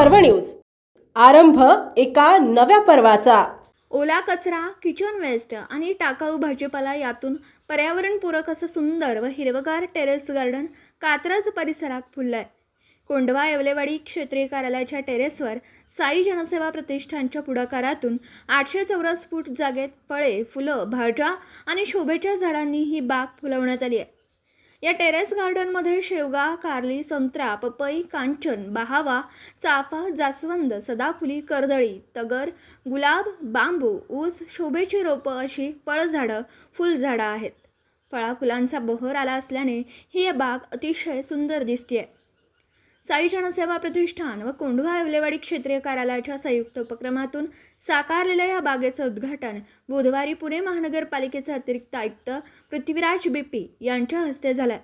पर्व न्यूज. आरंभ एका नव्या पर्वाचा. ओला कचरा किचन वेस्ट आणि टाकाऊ भाजीपाला यातून पर्यावरणपूरक असं सुंदर व हिरवगार टेरेस गार्डन कात्रज परिसरात फुललंय. कोंडवा येवलेवाडी क्षेत्रीय कार्यालयाच्या टेरेसवर साई जनसेवा प्रतिष्ठानच्या पुढाकारातून आठशे चौरस फूट जागेत फळे फुलं भाज्या आणि शोभेच्या झाडांनी ही बाग फुलवण्यात आली आहे. या टेरेस गार्डनमध्ये शेवगा कारली संत्रा पपई कांचन बहावा चाफा जास्वंद सदाफुली कर्दळी तगर गुलाब बांबू ऊस शोभेची रोपं अशी फळझाडं फुलझाडं आहेत. फळाफुलांचा बहर आला असल्याने ही बाग अतिशय सुंदर दिसते आहे साई जनसेवा प्रतिष्ठान व कोंढवा येवलेवाडी क्षेत्रीय कार्यालयाच्या संयुक्त उपक्रमातून साकारलेल्या या बागेचं उद्घाटन बुधवारी पुणे महानगरपालिकेचे अतिरिक्त आयुक्त पृथ्वीराज बीपी यांच्या हस्ते झालं.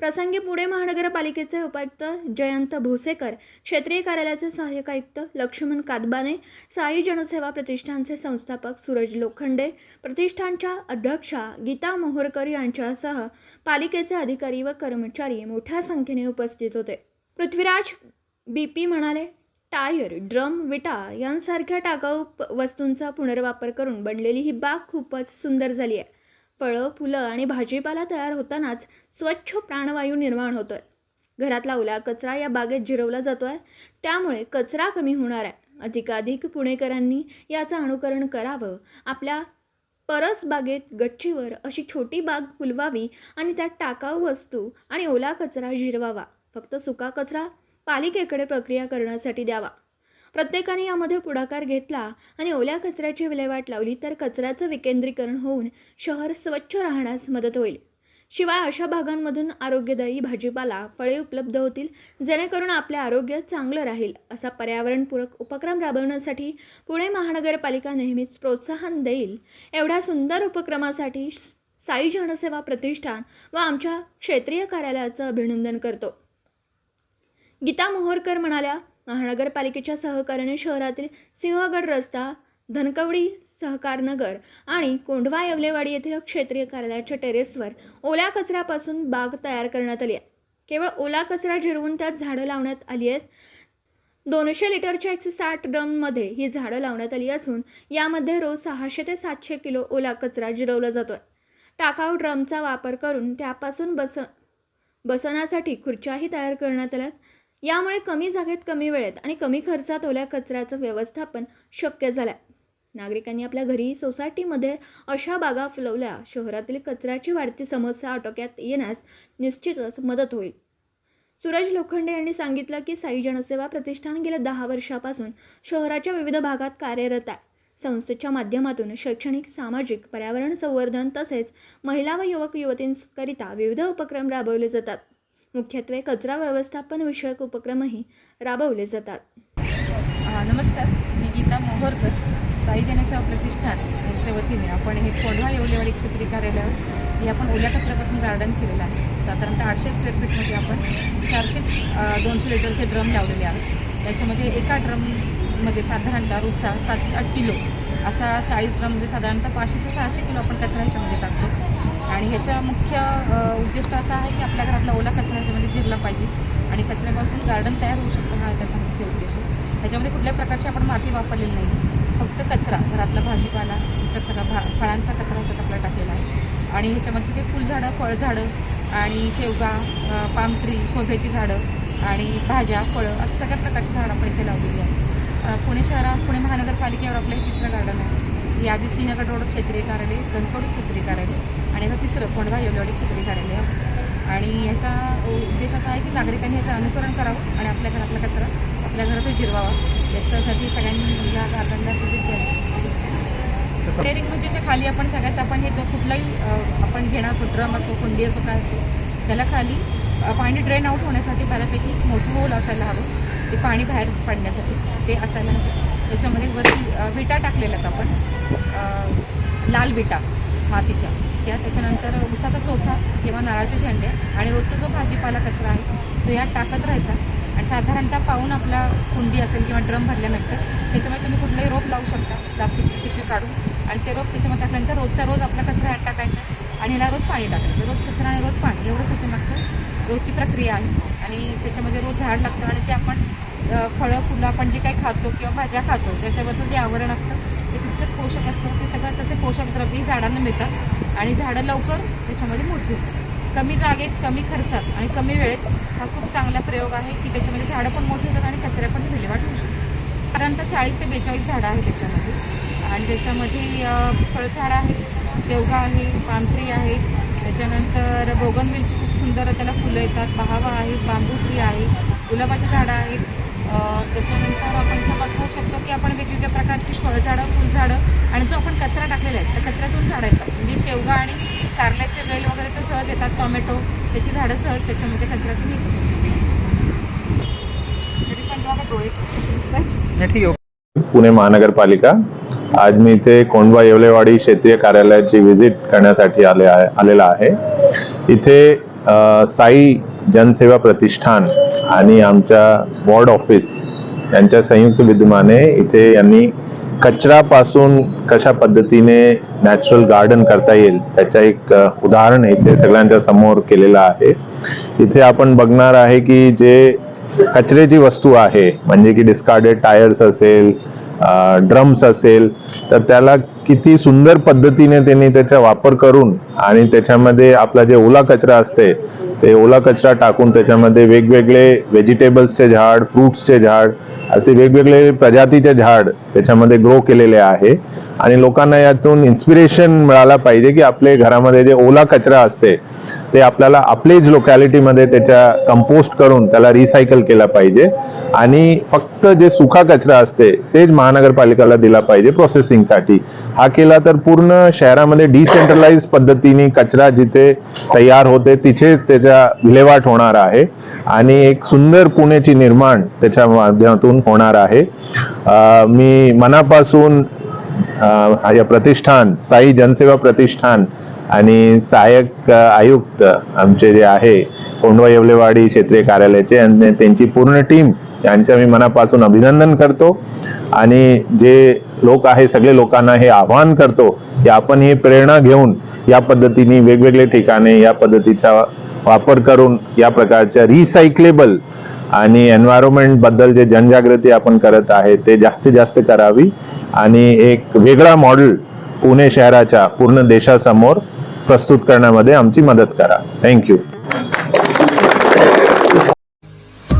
प्रसंगी पुणे महानगरपालिकेचे उपायुक्त जयंत भोसेकर क्षेत्रीय कार्यालयाचे सहाय्यक आयुक्त लक्ष्मण कादबाने साई जनसेवा प्रतिष्ठानचे संस्थापक सूरज लोखंडे प्रतिष्ठानच्या अध्यक्षा गीता मोहोरकर यांच्यासह पालिकेचे अधिकारी व कर्मचारी मोठ्या संख्येने उपस्थित होते. पृथ्वीराज बी पी म्हणाले टायर ड्रम विटा यांसारख्या टाकाऊ प- वस्तूंचा पुनर्वापर करून बनलेली ही बाग खूपच सुंदर झाली आहे. फळं फुलं आणि भाजीपाला तयार होतानाच स्वच्छ प्राणवायू निर्माण होतो आहे घरातला ओला कचरा या बागेत जिरवला जातो आहे त्यामुळे कचरा कमी होणार आहे. अधिकाधिक पुणेकरांनी याचं अनुकरण करावं. आपल्या परस बागेत गच्चीवर अशी छोटी बाग फुलवावी आणि त्यात टाकाऊ वस्तू आणि ओला कचरा जिरवावा. फक्त सुका कचरा पालिकेकडे प्रक्रिया करण्यासाठी द्यावा. प्रत्येकाने यामध्ये पुढाकार घेतला आणि ओल्या कचऱ्याची विल्हेवाट लावली तर कचऱ्याचं विकेंद्रीकरण होऊन शहर स्वच्छ राहण्यास मदत होईल. शिवाय अशा भागांमधून आरोग्यदायी भाजीपाला फळे उपलब्ध होतील जेणेकरून आपले आरोग्य चांगलं राहील असा पर्यावरणपूरक उपक्रम राबवण्यासाठी पुणे महानगरपालिका नेहमीच प्रोत्साहन देईल एवढ्या सुंदर उपक्रमासाठी साई जनसेवा प्रतिष्ठान व आमच्या क्षेत्रीय कार्यालयाचं अभिनंदन करतो. गीता मोहोरकर म्हणाल्या महानगरपालिकेच्या सहकार्याने शहरातील सिंहगड रस्ता धनकवडी सहकारनगर आणि कोंढवा येवलेवाडी येथील क्षेत्रीय कार्यालयाच्या टेरेसवर ओल्या कचऱ्यापासून बाग तयार करण्यात आली आहे. केवळ ओला कचरा जिरवून त्यात झाडं लावण्यात आली आहेत. दोनशे लिटरच्या एकशे साठ ड्रममध्ये ही झाडं लावण्यात आली असून यामध्ये रोज सहाशे ते सातशे किलो ओला कचरा जिरवला जातो आहे टाकाऊ ड्रमचा वापर करून त्यापासून बस बसण्यासाठी खुर्च्याही तयार करण्यात आल्यात. यामुळे कमी जागेत कमी वेळेत आणि कमी खर्चात ओल्या कचऱ्याचं व्यवस्थापन शक्य झालं आहे नागरिकांनी आपल्या घरी सोसायटीमध्ये अशा बागा फुलवल्या शहरातील कचऱ्याची वाढती समस्या आटोक्यात येण्यास निश्चितच मदत होईल. सूरज लोखंडे यांनी सांगितलं की साई जनसेवा प्रतिष्ठान गेल्या दहा वर्षापासून शहराच्या विविध भागात कार्यरत आहे. संस्थेच्या माध्यमातून शैक्षणिक सामाजिक पर्यावरण संवर्धन तसेच महिला व युवक युवतींकरिता विविध उपक्रम राबवले जातात. मुख्यत्वे कचरा व्यवस्थापन विषयक उपक्रमही राबवले जातात. नमस्कार. मी गीता मोहोरकर साई जनसेवा प्रतिष्ठान यांच्या वतीने आपण हे कोंढवा येवलेवाडी क्षेत्रीय कार्यालयावर हे आपण ओल्या कचऱ्यापासून गार्डन केलेलं आहे. साधारणतः आठशे स्क्वेअर फीटमध्ये आपण चारशे दोनशे लिटरचे ड्रम लावलेले आहेत. त्याच्यामध्ये एका ड्रममध्ये साधारणतः रोजचा सात आठ किलो असा चाळीस ड्रममध्ये साधारणतः पाचशे ते सहाशे किलो आपण कचरा ह्याच्यामध्ये टाकतो. आणि ह्याचा मुख्य असा आहे की आपल्या घरातला ओला कचरा ह्याच्यामध्ये झिरला पाहिजे आणि कचऱ्यापासून गार्डन तयार होऊ शकतं हा त्याचा मुख्य उद्देश आहे. ह्याच्यामध्ये कुठल्या प्रकारची आपण माती वापरलेली नाही. फक्त कचरा घरातला भाजीपाला इतर सगळा भा फळांचा कचरा ह्याच्यात आपला टाकलेला आहे. आणि ह्याच्यामध्ये सगळे फुलझाडं फळझाडं आणि शेवगा पाम ट्री शोभेची झाडं आणि भाज्या फळं अशा सगळ्या प्रकारची झाडं आपण इथे लावलेली आहे पुणे शहरात पुणे महानगरपालिकेवर आपलं हे तिसरं गार्डन आहे. यादी सिंहगड रोड क्षेत्रीय कार्यालय धनकवडी क्षेत्रीय कार्यालय आणि आता तिसरं कोंढवा येवलेवाडी क्षेत्रीय कार्यालय आहे. आणि ह्याचा उद्देश असा आहे की नागरिकांनी ह्याचं अनुकरण करावं आणि आपल्या घरातला कचरा आपल्या घरातच जिरवावा. याच्यासाठी सगळ्यांनी या गार्डनला व्हिजिट द्यावी. स्टेअरिंग म्हणजे खाली आपण सगळ्यात आपण हे जो कुठलाही आपण घेणार असो ड्रम असो कुंडी असो काय असो त्याला खाली पाणी ड्रेन आउट होण्यासाठी बऱ्यापैकी मोठं होल असायला हवं. ते पाणी बाहेर पडण्यासाठी. ते असायला हवं त्याच्यामध्ये वरती विटा टाकलेल्या आहेत आपण. लाल विटा मातीच्या. त्या त्याच्यानंतर उसाचा चोथा किंवा नारळाच्या शेंड्या आणि रोजचा जो भाजीपाला कचरा आहे तो यात टाकत राहायचा. आणि साधारणतः पाहून आपला कुंडी असेल किंवा ड्रम भरल्यानंतर त्याच्यामध्ये तुम्ही कुठलंही रोप लावू शकता. प्लास्टिकची पिशवी काढून. आणि ते रोप त्याच्यामध्ये टाकल्यानंतर रोजचा रोज आपला कचरा यात टाकायचा. आणि याला रोज पाणी टाकायचं. रोज कचरा आणि रोज पाणी एवढंच त्याच्या मागचं रोजची प्रक्रिया आहे. आणि त्याच्यामध्ये रोज झाड लागतं. आणि जे आपण फळं फुलं आपण जे काही खातो किंवा भाज्या खातो त्याच्यावरचं जे आवरण असतं ते तितकंच पोषक असतं. ते सगळं त्याचे पोषक द्रव्य झाडांना मिळतात आणि झाडं लवकर त्याच्यामध्ये मोठी होतात. कमी जागेत कमी खर्चात आणि कमी वेळेत हा खूप चांगला प्रयोग आहे की त्याच्यामध्ये झाडं पण मोठी होतात आणि कचऱ्या पण विल्हेवाट होऊ शकते. साधारणतः चाळीस ते बेचाळीस झाडं आहेत त्याच्यामध्ये. आणि त्याच्यामध्ये फळझाडं आहेत शेवगा आहे पामट्री आहे त्याच्यानंतर बोगनवेलची खूप सुंदर त्याला फुलं येतात. बहावा आहे बांबू ट्री आहे गुलाबाची झाडं आहेत. त्याच्यानंतर आपण इथं बघू शकतो की आपण वेगवेगळ्या प्रकारची फळझाडं फुलझाडं आणि जो आपण कचरा टाकलेला आहे त्या कचऱ्यातून झाडं येतात. म्हणजे शेवगा आणि कारल्याचे वेल वगैरे तर सहज येतात टोमॅटो त्याची झाडं सहज त्याच्यामध्ये कचऱ्यातून येतच असतात. तरी पण डोळे महानगरपालिका आज मी इथे कोंडवा येवलेवाडी क्षेत्रीय कार्यालयाची व्हिजिट करण्यासाठी आले आहे आलेला आहे. इथे साई जनसेवा प्रतिष्ठान आणि आमच्या वॉर्ड ऑफिस यांच्या संयुक्त विद्यमाने इथे यांनी कचरापासून कशा पद्धतीने नॅचरल गार्डन करता येईल त्याचं एक उदाहरण इथे सगळ्यांच्या समोर केलेलं आहे. इथे आपण बघणार आहे की जे कचऱ्याची वस्तू आहे म्हणजे की डिस्कार्डेड टायर्स असेल ड्रम्स असेल तर त्याला किती सुंदर पद्धतीने त्यांनी त्याचा वापर करून आणि त्याच्यामध्ये आपला जे ओला कचरा असते ते ओला कचरा टाकून त्याच्यामध्ये वेगवेगळे व्हेजिटेबल्सचे झाड फ्रुट्सचे झाड असे वेगवेगळे प्रजातीचे झाड त्याच्यामध्ये ग्रो केलेले आहे. आणि लोकांना यातून इन्स्पिरेशन मिळाला पाहिजे की आपले घरामध्ये जे ओला कचरा असते ते आपल्याला आपलेच लोकॅलिटीमध्ये त्याच्या कंपोस्ट करून त्याला रिसायकल केला पाहिजे. आणि फक्त जे सुका कचरा असते तेच महानगरपालिकेला दिला पाहिजे प्रोसेसिंगसाठी हा केला तर पूर्ण शहरामध्ये डिसेंट्रलाइज पद्धतीने कचरा जिथे तयार होते तिथे त्याचा विल्हेवाट होणार आहे. आणि एक सुंदर पुण्याची निर्माण त्याच्या माध्यमातून होणार आहे. मी मनापासून या प्रतिष्ठान साई जनसेवा प्रतिष्ठान आणि सहाय्यक आयुक्त आमचे जे आहे कोंडवा येवलेवाडी क्षेत्रीय कार्यालयाचे आणि त्यांची पूर्ण टीम यांचं मी मनापासून अभिनंदन करतो. आणि जे लोक आहे सगळे लोकांना हे आवाहन करतो की आपण ही प्रेरणा घेऊन या पद्धतीने वेगवेगळे ठिकाणे या पद्धतीचा वापर करून या प्रकारच्या रिसायकलेबल आणि एन्व्हायरमेंटबद्दल जे जनजागृती आपण करत आहे ते जास्तीत जास्त करावी. आणि एक वेगळा मॉडेल पुणे शहराच्या पूर्ण देशासमोर प्रस्तुत करण्यामध्ये आमची मदत करा. थँक्यू